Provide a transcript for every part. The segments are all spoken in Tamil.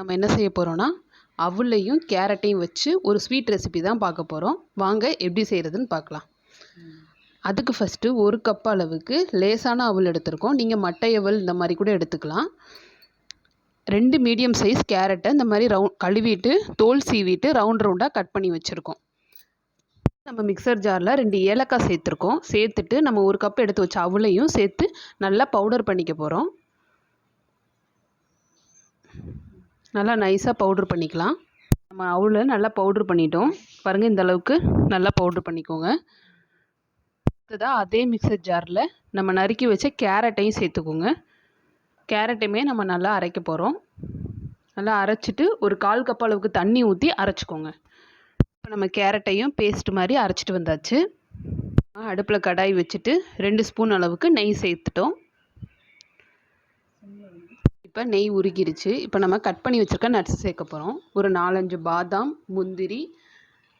நம்ம என்ன செய்ய போகிறோன்னா அவளையும் கேரட்டையும் வச்சு ஒரு ஸ்வீட் ரெசிபி தான் பார்க்க போகிறோம் வாங்க எப்படி செய்கிறதுன்னு பார்க்கலாம். அதுக்கு ஃபஸ்ட்டு ஒரு கப் அளவுக்கு லேசான அவல் எடுத்திருக்கோம். நீங்கள் மட்டை அவல் இந்த மாதிரி கூட எடுத்துக்கலாம். ரெண்டு மீடியம் சைஸ் கேரட்டை இந்த மாதிரி ரவுண்ட் கழுவிட்டு தோல் சீவிட்டு ரவுண்ட் ரவுண்டாக கட் பண்ணி வச்சுருக்கோம். நம்ம மிக்சர் ஜாரில் ரெண்டு ஏலக்காய் சேர்த்துருக்கோம். சேர்த்துட்டு நம்ம ஒரு கப் எடுத்து வச்ச அவளையும் சேர்த்து நல்லா பவுடர் பண்ணிக்க போகிறோம் நல்லா நைஸாக பவுட்ரு பண்ணிக்கலாம். நம்ம அவ்வளோ நல்லா பவுட்ரு பண்ணிட்டோம். பாருங்கள் இந்த அளவுக்கு நல்லா பவுட்ரு பண்ணிக்கோங்க. அடுத்ததாக அதே மிக்சர் ஜாரில் நம்ம நறுக்கி வச்ச கேரட்டையும் சேர்த்துக்கோங்க. கேரட்டையுமே நம்ம நல்லா அரைக்க போகிறோம் நல்லா அரைச்சிட்டு ஒரு கால் கப் அளவுக்கு தண்ணி ஊற்றி அரைச்சிக்கோங்க. இப்போ நம்ம கேரட்டையும் பேஸ்ட் மாதிரி அரைச்சிட்டு வந்தாச்சு. அடுப்பில் கடாய் வச்சுட்டு ரெண்டு ஸ்பூன் அளவுக்கு நெய் சேர்த்துட்டோம். இப்போ நெய் உருகிருச்சு. இப்போ நம்ம கட் பண்ணி வச்சுருக்க நட்ஸ் சேர்க்க போகிறோம் ஒரு நாலஞ்சு பாதாம் முந்திரி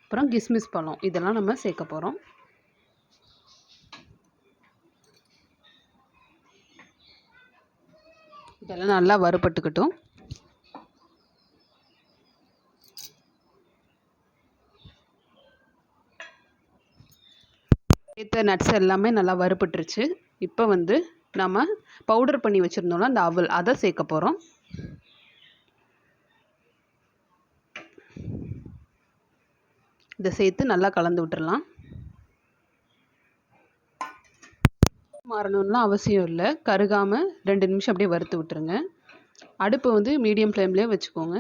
அப்புறம் கிஸ்மிஸ் பழம். இதெல்லாம் நம்ம சேர்க்க போகிறோம் இதெல்லாம் நல்லா வறுபட்டுக்கட்டும். சேர்த்த நட்ஸ் எல்லாமே நல்லா வறுபட்டுருச்சு. இப்போ வந்து நம்ம பவுடர் பண்ணி வச்சுருந்தோம்ல அந்த அவல் அதை சேர்க்க போகிறோம் இதை சேர்த்து நல்லா கலந்து விட்டுடலாம் மாறணும்லாம் அவசியம் இல்லை. கருகாமல் ரெண்டு நிமிஷம் அப்படியே வறுத்து விட்டுருங்க. அடுப்பை வந்து மீடியம் ஃப்ளேம்லேயே வச்சுக்கோங்க.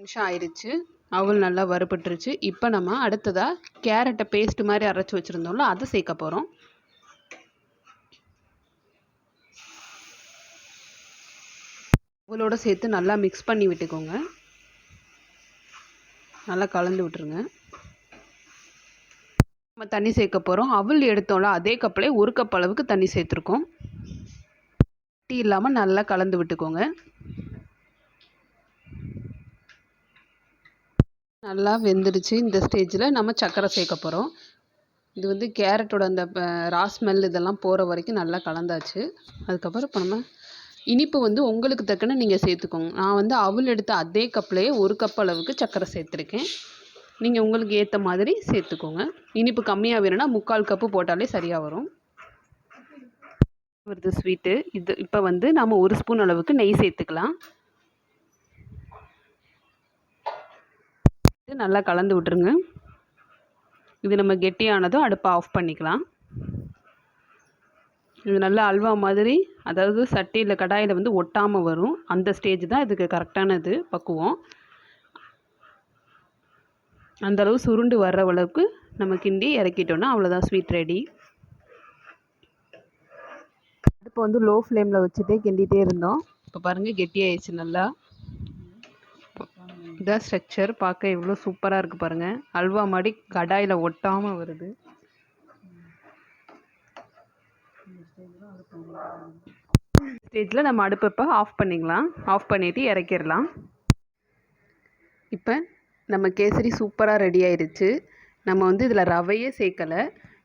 நிமிஷம் ஆயிடுச்சு அவள் நல்லா வறுபட்டுருச்சு. இப்போ நம்ம அடுத்ததாக கேரட்டை பேஸ்ட் மாதிரி அரைச்சி வச்சுருந்தோம்ல அதை சேர்க்க போகிறோம் அவளோட சேர்த்து நல்லா மிக்ஸ் பண்ணி விட்டுக்கோங்க. நல்லா கலந்து விட்டுருங்க. நம்ம தண்ணி சேர்க்க போகிறோம் அவல் எடுத்தோம்ல அதே கப்பில் ஒரு கப் அளவுக்கு தண்ணி சேர்த்துருக்கோம். டீ இல்லாமல் நல்லா கலந்து விட்டுக்கோங்க. நல்லா வெந்துடுச்சு இந்த ஸ்டேஜில் நம்ம சர்க்கரை சேர்க்க போகிறோம் இது வந்து கேரட்டோட அந்த ரா ஸ்மெல் இதெல்லாம் போகிற வரைக்கும் நல்லா கலந்தாச்சு. அதுக்கப்புறம் இப்போ நம்ம இனிப்பு வந்து உங்களுக்கு தக்கன நீங்கள் சேர்த்துக்கோங்க. நான் வந்து அவள் எடுத்த அதே கப்லேயே ஒரு கப் அளவுக்கு சர்க்கரை சேர்த்துருக்கேன். நீங்கள் உங்களுக்கு ஏற்ற மாதிரி சேர்த்துக்கோங்க. இனிப்பு கம்மியாக வேணும்னா முக்கால் கப்பு போட்டாலே சரியாக வரும். வருது ஸ்வீட்டு. இது இப்போ வந்து நாம் ஒரு ஸ்பூன் அளவுக்கு நெய் சேர்த்துக்கலாம். நல்லா கலந்து விட்டுருங்க. இது நம்ம கெட்டியானதும் அடுப்பை ஆஃப் பண்ணிக்கலாம். இது நல்லா அல்வா மாதிரி அதாவது சட்டியில் கடாயில் வந்து ஒட்டாமல் வரும். அந்த ஸ்டேஜ் தான் இதுக்கு கரெக்டானது பக்குவம். அந்தளவு சுருண்டு வர்ற அளவுக்கு நம்ம கிண்டி இறக்கிட்டோன்னா அவ்வளோதான் ஸ்வீட் ரெடி அடுப்பை வந்து லோ ஃப்ளேமில் வச்சுட்டே கிண்டிகிட்டே இருந்தோம். இப்போ பாருங்கள் கெட்டியாயிடுச்சு நல்லா. இதான் ஸ்ட்ரக்சர் பார்க்க எவ்வளோ சூப்பராக இருக்குது பாருங்கள் அல்வா மாதிரி கடாயில் ஒட்டாமல் வருது. ஸ்டேஜில் நம்ம அடுப்பை இப்போ ஆஃப் பண்ணிக்கலாம். ஆஃப் பண்ணிவிட்டு இறக்கிடலாம். இப்போ நம்ம கேசரி சூப்பராக ரெடி ஆயிடுச்சு நம்ம வந்து இதில் ரவையே சேர்க்கலை.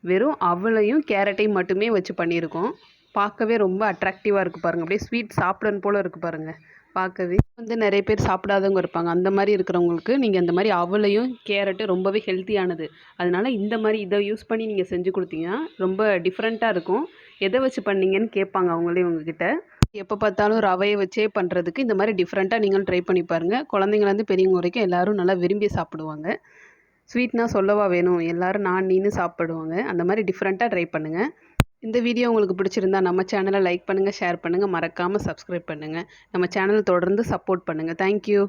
வெறும் அவளையும் கேரட்டையும் மட்டுமே வச்சு பண்ணியிருக்கோம். பார்க்கவே ரொம்ப அட்ராக்டிவாக இருக்குது பாருங்கள் அப்படியே ஸ்வீட் சாப்பிடணும் போல் இருக்குது பாருங்கள் பார்க்கவே. வந்து நிறைய பேர் சாப்பிடாதவங்க இருப்பாங்க. அந்த மாதிரி இருக்கிறவங்களுக்கு நீங்கள் அந்த மாதிரி அவளையும் கேரட்டு ரொம்பவே ஹெல்த்தியானது அதனால் இந்த மாதிரி இதை யூஸ் பண்ணி நீங்கள் செஞ்சு கொடுத்தீங்கன்னா ரொம்ப டிஃப்ரெண்ட்டாக இருக்கும். எதை வச்சு பண்ணீங்கன்னு கேட்பாங்க அவங்களே உங்ககிட்ட. எப்போ பார்த்தாலும் ரவையை வச்சே பண்ணுறதுக்கு இந்த மாதிரி டிஃப்ரெண்ட்டாக நீங்களும் ட்ரை பண்ணி பாருங்கள் குழந்தைங்கலேருந்து பெரியவங்க வரைக்கும் எல்லோரும் நல்லா விரும்பி சாப்பிடுவாங்க. ஸ்வீட்னா சொல்லவா வேணும்? எல்லோரும் நான் நீனு சாப்பிடுவாங்க. அந்த மாதிரி டிஃப்ரெண்ட்டாக ட்ரை பண்ணுங்கள் இந்த வீடியோ உங்களுக்கு பிடிச்சிருந்தா நம்ம சேனலை லைக் பண்ணுங்கள் ஷேர் பண்ணுங்கள் மறக்காமல் சப்ஸ்கிரைப் பண்ணுங்கள் நம்ம சேனலை தொடர்ந்து சப்போர்ட் பண்ணுங்கள் தேங்க்யூ